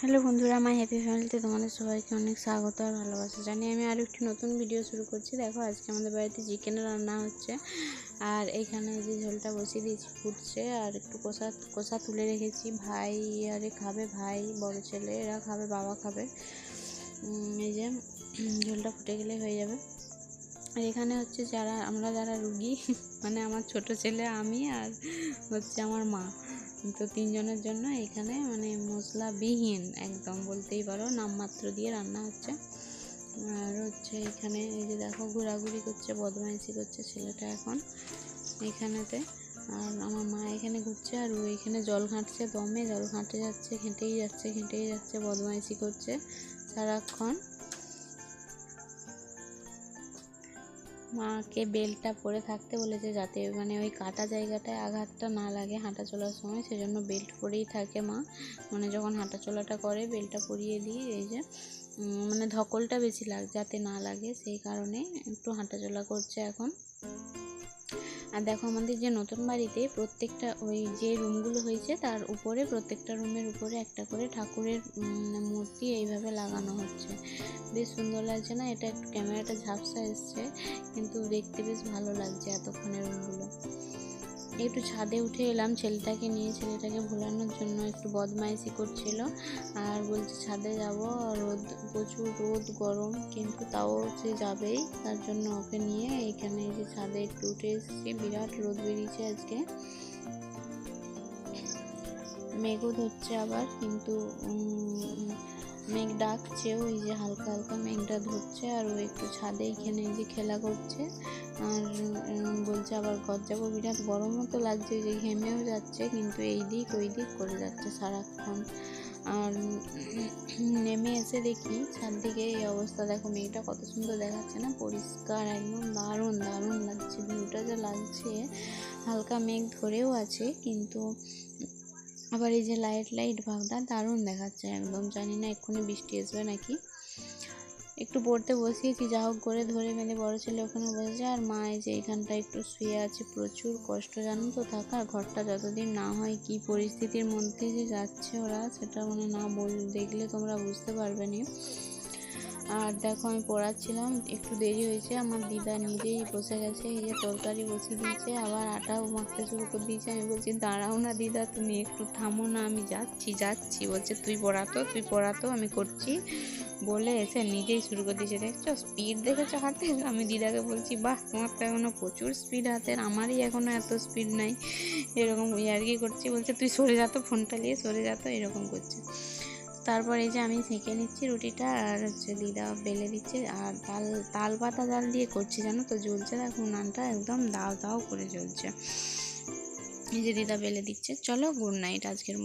Hello বন্ধুরা, আমার happy ফ্যামিলিতে তোমাদের সবাইকে অনেক স্বাগত আর ভালোবাসা জানি আমি আরও একটি নতুন ভিডিও শুরু করছি। দেখো, আজকে আমাদের বাড়িতে চিকেন রান্না হচ্ছে। আর এইখানে যে ঝোলটা বসিয়ে দিয়েছি, ফুটছে। আর একটু কষা কষা তুলে রেখেছি। ভাই আরে খাবে, ভাই, বড় ছেলে, এরা খাবে, বাবা খাবে। এই যে ঝোলটা ফুটে গেলে হয়ে যাবে। আর এখানে হচ্ছে যারা, আমরা যারা রুগী মানে আমার ছোট ছেলে, আমি আর হচ্ছে আমার মা। তো তিনজনের জন্য এখানে মানে মশলাবিহীন একদম বলতেই পারো। নামমাত্র দিয়ে রান্না হচ্ছে। আর হচ্ছে এখানে এই যে দেখো ঘোরাঘুরি করছে, বদমাইশি করছে ছেলেটা এখন এখানেতে। আর আমার মা এখানে ঘুরছে আর ও এখানে জল ঘাঁটছে, দমে জল ঘাঁটে যাচ্ছে, ঘেঁটেই যাচ্ছে ঘেঁটেই যাচ্ছে, বদমাইশি করছে সারাক্ষণ। মাকে বেল্টটা পরে থাকতে বলেছে যাতে মানে ওই কাটা জায়গাটায় আঘাতটা না লাগে হাঁটা চলার সময়, সেজন্য বেল্ট পরেই থাকে মা। মানে যখন হাঁটা চলাটা করে বেল্টটা পরিয়ে দিই এই যে মানে ধকলটা বেশি লাগ, যাতে না লাগে, সেই কারণে একটু হাঁটা চলা করছে এখন। আর দেখো আমাদের যে নতুন বাড়িতে প্রত্যেকটা ওই যে রুমগুলো হয়েছে, তার উপরে প্রত্যেকটা রুমের উপরে একটা করে ঠাকুরের মূর্তি এইভাবে লাগানো হচ্ছে। বেশ সুন্দর লাগছে না? এটা একটু ক্যামেরাটা ঝাপসা এসছে, কিন্তু দেখতে বেশ ভালো লাগছে এতক্ষণের রুমগুলো। একটু ছাদে উঠে এলাম, ছেলেটাকে নিয়ে, ছেলেটাকে ভোলানোর জন্য একটু বদমাইশি করছিল। আর বলছে ছাদে যাব, রোদ, প্রচুর রোদ, গরম, কিন্তু তাও সে যাবেই, তার জন্য ওকে নিয়ে এখানে যে ছাদে একটু উঠে এসেছি। বিরাট রোদ বেরিয়েছে আজকে। মেঘও ধরছে আবার, কিন্তু মেঘ ডাকছে, ওই যে হালকা হালকা মেঘটা ধরছে আর ও একটু ছাদে এখানে যে খেলা করছে। আর বলছে আবার যাব, বিরাট গরমও তো লাগছে যে ঘেমেও যাচ্ছে, কিন্তু এই দিক ওই দিক করে যাচ্ছে সারাক্ষণ। আর, নেমে এসে দেখি ছাদ দিকে এই অবস্থা, দেখো মেঘটা কত সুন্দর দেখাচ্ছে না, পরিষ্কার একদম দারুণ দারুণ লাগছে, ভিউটা যা লাগছে, হালকা মেঘ ধরেও আছে, কিন্তু আবার এই যে লাইট লাইট ভাবটা দারুণ দেখাচ্ছে একদম। জানি না এক্ষুনি বৃষ্টি আসবে নাকি। একটু পড়তে বসিয়েছি, যা হোক করে ধরে মেলে বড় ছেলে ওখানে বসেছে। আর মা এই যে এখানটা একটু শুয়ে আছে প্রচুর কষ্ট, জানো তো, থাকার ঘরটা যতদিন না হয় কি পরিস্থিতির মধ্যে যে যাচ্ছে ওরা, সেটা মানে না বল দেখলে তোমরা বুঝতে পারবে না। আর দেখো, আমি পড়াচ্ছিলাম, একটু দেরি হয়েছে, আমার দিদা নিজেই বসে গেছে, এই যে তরকারি বসিয়ে দিয়েছে, আবার আটাও মাখতে শুরু করে দিয়েছে, আমি বলছি, দাঁড়াও না দিদা, তুমি একটু থামো না, আমি যাচ্ছি যাচ্ছি। বলছে, তুই পড়াতো তুই পড়াতো আমি করছি। বলে এসে নিজেই শুরু করে দিয়েছে, দেখছ স্পিড দেখেছ হাতে? আমি দিদাকে বলছি, বাহ, তোমার তো এখনও প্রচুর স্পিড হাতের আমারই এখনও এত স্পিড নাই। এরকম ইয়ার্কি করছি, বলছে, তুই সরে যাতো ফোনটা নিয়ে সরে যাতো এরকম করছে। তারপর এই যে আমি সেঁকে নিচ্ছি রুটিটা আর হচ্ছে দিদা বেলে দিচ্ছে। আর তাল তাল পাতা জাল দিয়ে করছি জানো তো? জ্বলছে দেখো নানটা একদম দাও দাও করে জ্বলছে। এই যে দিদা বেলে দিচ্ছে। চলো গুড নাইট আজকের